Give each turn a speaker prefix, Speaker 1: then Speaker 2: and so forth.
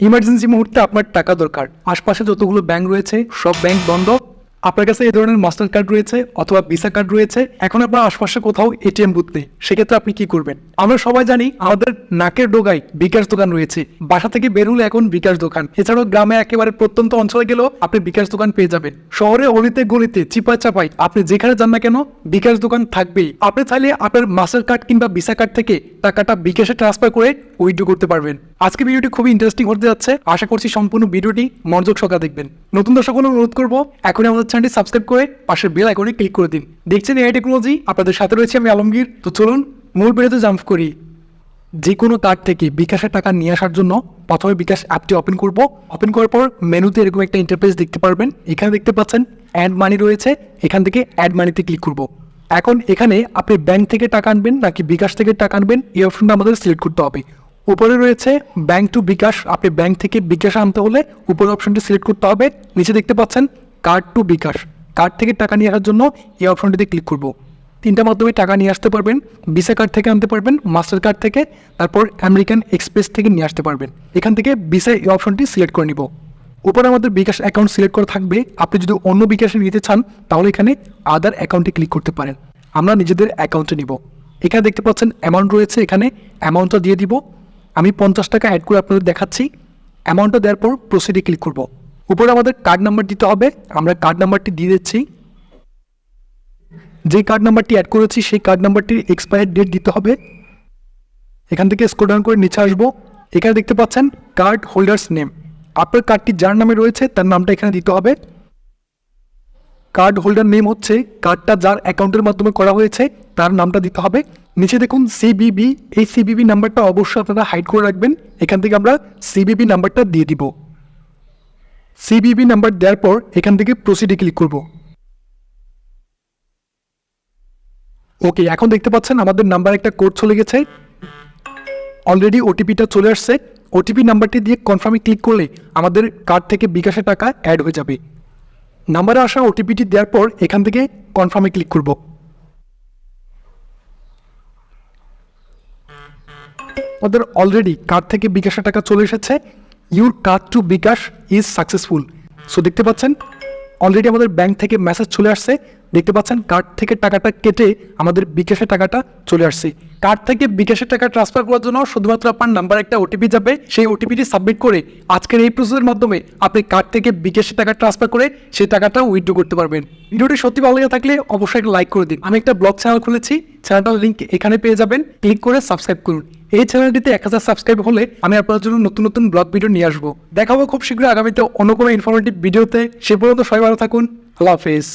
Speaker 1: Emergency মুহূর্তে আপনার টাকা দরকার। আশপাশে যতগুলো ব্যাংক রয়েছে সব ব্যাংক বন্ধ। আপনার কাছে এই ধরনের মাস্টার কার্ড রয়েছে অথবা ভিসা কার্ড রয়েছে, এখন আপনার আশপাশে কোথাও এটিএম বুথ নেই, সেক্ষেত্রে আপনি কি করবেন? আমরা সবাই জানি আমাদের নাকের ডোগায় বিকাশ দোকান রয়েছে, বাসা থেকে বেরুলে এখন বিকাশ দোকান। এছাড়াও গ্রামে একেবারে প্রত্যন্ত অঞ্চলে গেলেও আপনি বিকাশ দোকান পেয়ে যাবেন। শহরে, অলিতে, গলিতে চিপা চাপাই আপনি যেখানে যান না কেন বিকাশ দোকান থাকবেই। আপনি চাইলে আপনার মাস্টার কার্ড কিংবা ভিসা কার্ড থেকে টাকাটা বিকাশে ট্রান্সফার করে উইথড্র করতে পারবেন। আজকে ভিডিওটি খুবই ইন্টারেস্টিং হতে যাচ্ছে। আশা করছি সম্পূর্ণ ভিডিওটি মনোযোগ সহকারে দেখবেন। নতুন দর্শক অনুরোধ করব, এখনই আমাদের চ্যানেলটি সাবস্ক্রাইব করে পাশের বেল আইকনে ক্লিক করে দিন। দেখছেন এআই টেকনোলজি? আপনাদের সাথে রয়েছে আমি আলমগীর। তো চলুন, মূল ভিডিওতে জাম্প করি। যে কোনো কার্ড থেকে বিকাশের টাকা নিয়ে আসার জন্য প্রথমে বিকাশ অ্যাপটি ওপেন করব। ওপেন করার পর মেনুতে এরকম একটা ইন্টারফেস দেখতে পারবেন। এখানে দেখতে পাচ্ছেন অ্যাড মানি রয়েছে। এখান থেকে অ্যাড মানিতে ক্লিক করব। এখন এখানে আপনি ব্যাংক থেকে টাকা আনবেন নাকি বিকাশ থেকে টাকা আনবেন, এই অপশনটা আমাদের সিলেক্ট করতে হবে। উপরে রয়েছে ব্যাংক টু বিকাশ। আপনি ব্যাংক থেকে বিকাশ আনতে হলে উপরের অপশনটি সিলেক্ট করতে হবে। নিচে দেখতে পাচ্ছেন কার্ড টু বিকাশ। কার্ড থেকে টাকা নিয়ে আসার জন্য এই অপশনটিতে ক্লিক করব। তিনটা মাধ্যমে টাকা নিয়ে আসতে পারবেন। ভিসা কার্ড থেকে আনতে পারবেন, মাস্টার কার্ড থেকে, তারপর আমেরিকান এক্সপ্রেস থেকে নিয়ে আসতে পারবেন। এখান থেকে ভিসা এই অপশনটি সিলেক্ট করে নিব। উপরে আমাদের বিকাশ অ্যাকাউন্ট সিলেক্ট করা থাকবে। আপনি যদি অন্য বিকাশে নিতে চান, তাহলে এখানে আদার অ্যাকাউন্টে ক্লিক করতে পারেন। আমরা নিজেদের অ্যাকাউন্টে নিব। এখানে দেখতে পাচ্ছেন অ্যামাউন্ট রয়েছে এখানে। অ্যামাউন্টটা দিয়ে দিব। আমি পঞ্চাশ টাকা অ্যাড করে আপনাদের দেখাচ্ছি। অ্যামাউন্টটা দেওয়ার পর প্রসিডে ক্লিক করব। উপরে আমাদের কার্ড নাম্বার দিতে হবে। আমরা কার্ড নাম্বারটি দিয়ে দিচ্ছি। যে কার্ড নাম্বারটি অ্যাড করেছি, সেই কার্ড নাম্বারটির এক্সপায়ার ডেট দিতে হবে। এখান থেকে স্ক্রল ডাউন করে নিচে আসব। এখানে দেখতে পাচ্ছেন কার্ড হোল্ডার্স নেম আপনার কার্ডটি যার নামে রয়েছে, তার নামটা এখানে দিতে হবে। কার্ড হোল্ডার নেম হচ্ছে কার্ডটা যার অ্যাকাউন্টের মাধ্যমে করা হয়েছে, তার নামটা দিতে হবে। নিচে দেখুন সিবিবি এই সিবিবি নাম্বারটা অবশ্যই আপনারা হাইড করে রাখবেন। এখান থেকে আমরা সিবিবি নাম্বারটা দিয়ে দিব। সিবিবি নাম্বার দেওয়ার পর এখান থেকে প্রসিডে ক্লিক করব। ওকে এখন দেখতে পাচ্ছেন আমাদের নাম্বার একটা কোড চলে গেছে। অলরেডি ওটিপিটা চলে আসছে। ওটিপি নাম্বারটি দিয়ে কনফার্মে ক্লিক করলে আমাদের কার্ড থেকে বিকাশের টাকা অ্যাড হয়ে যাবে। নাম্বারে আসা ওটিপিটি দেওয়ার পর এখান থেকে কনফার্মে ক্লিক করব। আমাদের অলরেডি কার্ড থেকে বিকাশের টাকা চলে এসেছে। Your card to bKash is successful so দেখতে পাচ্ছেন? অলরেডি আমাদের ব্যাংক থেকে মেসেজ চলে আসছে। দেখতে পাচ্ছেন, কার্ড থেকে টাকাটা কেটে আমাদের বিকাশের টাকাটা চলে আসছে। কার্ড থেকে বিকাশের টাকা ট্রান্সফার করার জন্য শুধুমাত্র আপনার নাম্বার একটা ওটিপি যাবে, সেই ওটিপিটি সাবমিট করে আজকের এই প্রসেসের মাধ্যমে আপনি কার্ড থেকে বিকাশের টাকা ট্রান্সফার করে সেই টাকাটা উইথড্র করতে পারবেন। ভিডিওটি সত্যি ভালো লেগে থাকলে অবশ্যই একটা লাইক করে দিন। আমি একটা ব্লগ চ্যানেল খুলেছি চ্যানেলটার লিঙ্ক এখানে পেয়ে যাবেন। ক্লিক করে সাবস্ক্রাইব করুন। এই চ্যানেলটিতে এক হাজার সাবস্ক্রাইব হলে আমি আপনার জন্য নতুন নতুন ব্লগ ভিডিও নিয়ে আসব। দেখাবো খুব শীঘ্রই আগামীতে অন্য কোনো ইনফরমেটিভ ভিডিওতে সে পর্যন্ত সবাই ভালো থাকুন। আল্লাহ হাফেজ।